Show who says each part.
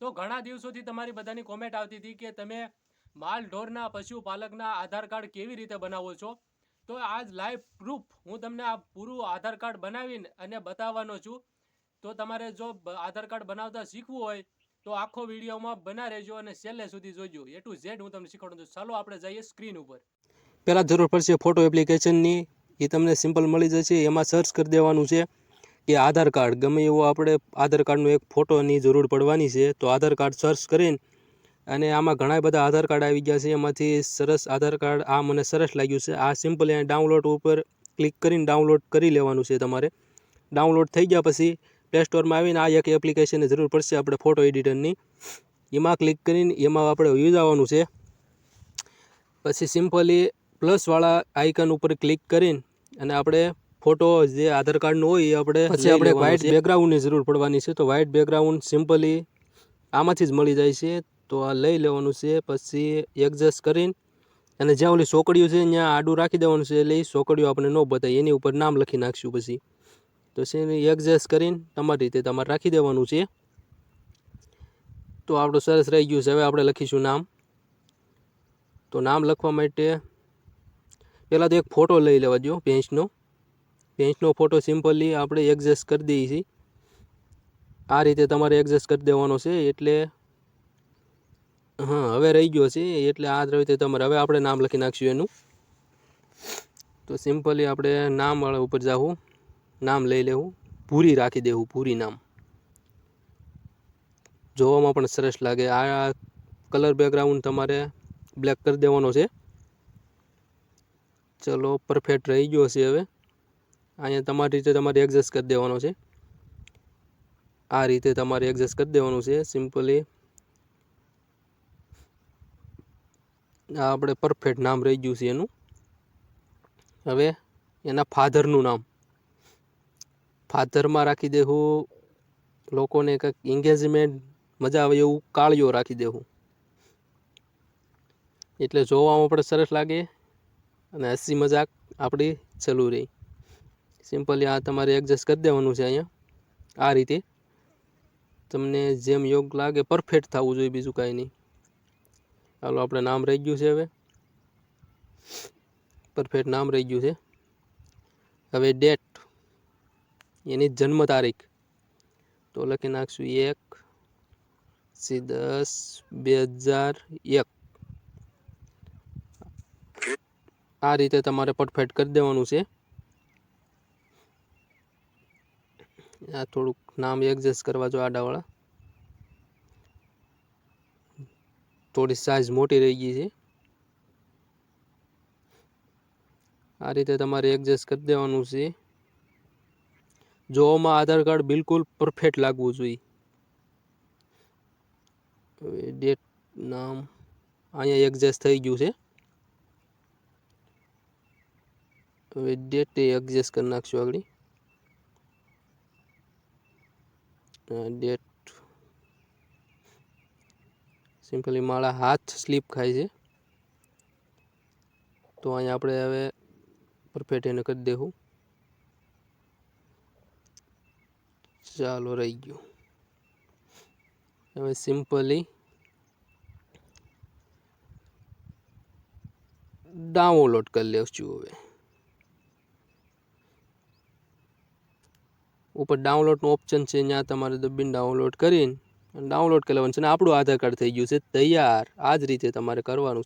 Speaker 1: તો ઘણા દિવસોથી તમારી બધાની કોમેન્ટ આવતી હતી કે તમે માલ ઢોરના, પશુપાલકના આધાર કાર્ડ કેવી રીતે બનાવો છો? તો આજ લાઈવ પ્રૂફ હું તમને આ પૂરું આધાર કાર્ડ બનાવીને અને બતાવવાનો છું. તો તમારે જો આધાર કાર્ડ બનાવતા શીખવું હોય, તો આખો વિડીયોમાં બના રહેજો અને છેલ્લે સુધી જોજો. એ ટુ ઝેડ હું તમને શીખવાડું છું. ચાલો આપણે જઈએ સ્ક્રીન ઉપર.
Speaker 2: પહેલાં જરૂર પડશે ફોટો એપ્લિકેશનની એ તમને સિમ્પલ મળી જશે. એમાં સર્ચ કરી દેવાનું છે. કે આધાર કાર્ડ. ગમે એવો આપણે આધાર કાર્ડનો એક ફોટોની જરૂર પડવાની છે, તો આધાર કાર્ડ સર્ચ કરીને અને આમાં ઘણા બધા આધાર કાર્ડ આવી ગયા છે. એમાંથી સરસ આધાર કાર્ડ આ મને સરસ લાગ્યું છે. આ સિમ્પલ અહીંયા ડાઉનલોડ ઉપર ક્લિક કરીને ડાઉનલોડ કરી લેવાનું છે તમારે. ડાઉનલોડ થઈ ગયા પછી પ્લે સ્ટોરમાં આવીને આ એક એપ્લિકેશનની જરૂર પડશે આપણે ફોટો એડિટરની એમાં ક્લિક કરીને એમાં આપણે યુઝ આવવાનું છે. પછી સિમ્પલી પ્લસવાળા આઇકન ઉપર ક્લિક કરીને અને આપણે ફોટો જે આધાર કાર્ડનો હોય એ આપણે પછી આપણે વ્હાઇટ બેકગ્રાઉન્ડની જરૂર પડવાની છે. તો વ્હાઇટ બેકગ્રાઉન્ડ સિમ્પલી આમાંથી જ મળી જાય છે. તો આ લઈ લેવાનું છે. પછી એડજસ્ટ કરીને અને જ્યાં ઓલી સોકડીઓ છે ત્યાં આડું રાખી દેવાનું છે. એટલે એ સોકડીઓ આપણે ન બતાવીએ. એની ઉપર નામ લખી નાખશું પછી. તો છે એડજસ્ટ કરીને તમારી રીતે તમારે રાખી દેવાનું છે. તો આપણું સરસ રહી ગયું છે. હવે આપણે લખીશું નામ. તો નામ લખવા માટે પહેલાં તો એક ફોટો લઈ લેવા દો ભેંસનો ભેંસનો ફોટો સિમ્પલી આપણે એડજસ્ટ કરી દઈએ છીએ. આ રીતે તમારે એડજસ્ટ કરી દેવાનો છે, એટલે હા, હવે રહી ગયો છે, એટલે આ રીતે તમારે, હવે આપણે નામ લખી નાખશું એનું. તો સિમ્પલી આપણે નામ વાળા ઉપર જાવું નામ લઈ લેવું, પૂરી રાખી દેવું, પૂરી નામ. જોવામાં પણ સરસ લાગે. આ કલર બેકગ્રાઉન્ડ તમારે બ્લેક કરી દેવાનો છે. ચલો પરફેક્ટ રહી ગયો છે હવે. અહીંયા તમારી રીતે તમારે એડજસ્ટ કરી દેવાનો છે. આ રીતે તમારે એડજસ્ટ કરી દેવાનું છે સિમ્પલી આ આપણે પરફેક્ટ નામ રહી ગયું છે એનું. હવે એના ફાધરનું નામ. ફાધરમાં રાખી દેવું લોકોને કંઈક એન્ગેજમેન્ટ મજા આવે એવું કાળિયો રાખી દેવું એટલે જોવામાં પણ સરસ લાગે અને હસી મજાક આપણી ચાલુ રહી. સિમ્પલી આ તમારે એડજસ્ટ કરી દેવાનું છે અહીંયા. આ રીતે. તમને જેમ યોગ લાગે પરફેક્ટ થવું જોઈએ બીજું કાંઈ નહીં. ચાલો આપણે નામ રહી ગયું છે હવે. પરફેક્ટ નામ રહી ગયું છે. હવે ડેટ એની જન્મ તારીખ. તો લખી નાખશું એક, સી, દસ, બે હજાર એક. આ રીતે તમારે પરફેક્ટ કરી દેવાનું છે. આ થોડુંક નામ એડજસ્ટ કરવા જો આડાવાળા. થોડી સાઇઝ મોટી રહી ગઈ છે. આ રીતે તમારે એડજસ્ટ કરી દેવાનું છે. જોવામાં આધાર કાર્ડ બિલકુલ પરફેક્ટ લાગવું જોઈએ. હવે ડેટ નામ અહીંયા એડજસ્ટ થઈ ગયું છે. હવે ડેટ એડજસ્ટ કરી નાખશું આગળ. ડેટ સિમ્પલી માળા હાથ સ્લીપ ખાય છે. તો અહીંયા આપણે હવે પરફેક્ટ એને કરી દેવું. ચાલો રહી ગયું. હવે સિમ્પલી ડાઉનલોડ કરી લેશું હવે. ઉપર ડાઉનલોડનું ઓપ્શન છે, ત્યાં તમારે દબીને ડાઉનલોડ કરીને ડાઉનલોડ કરી લેવાનું છે અને આપણું આધાર કાર્ડ થઈ ગયું છે, તૈયાર. આ જ રીતે તમારે કરવાનું છે.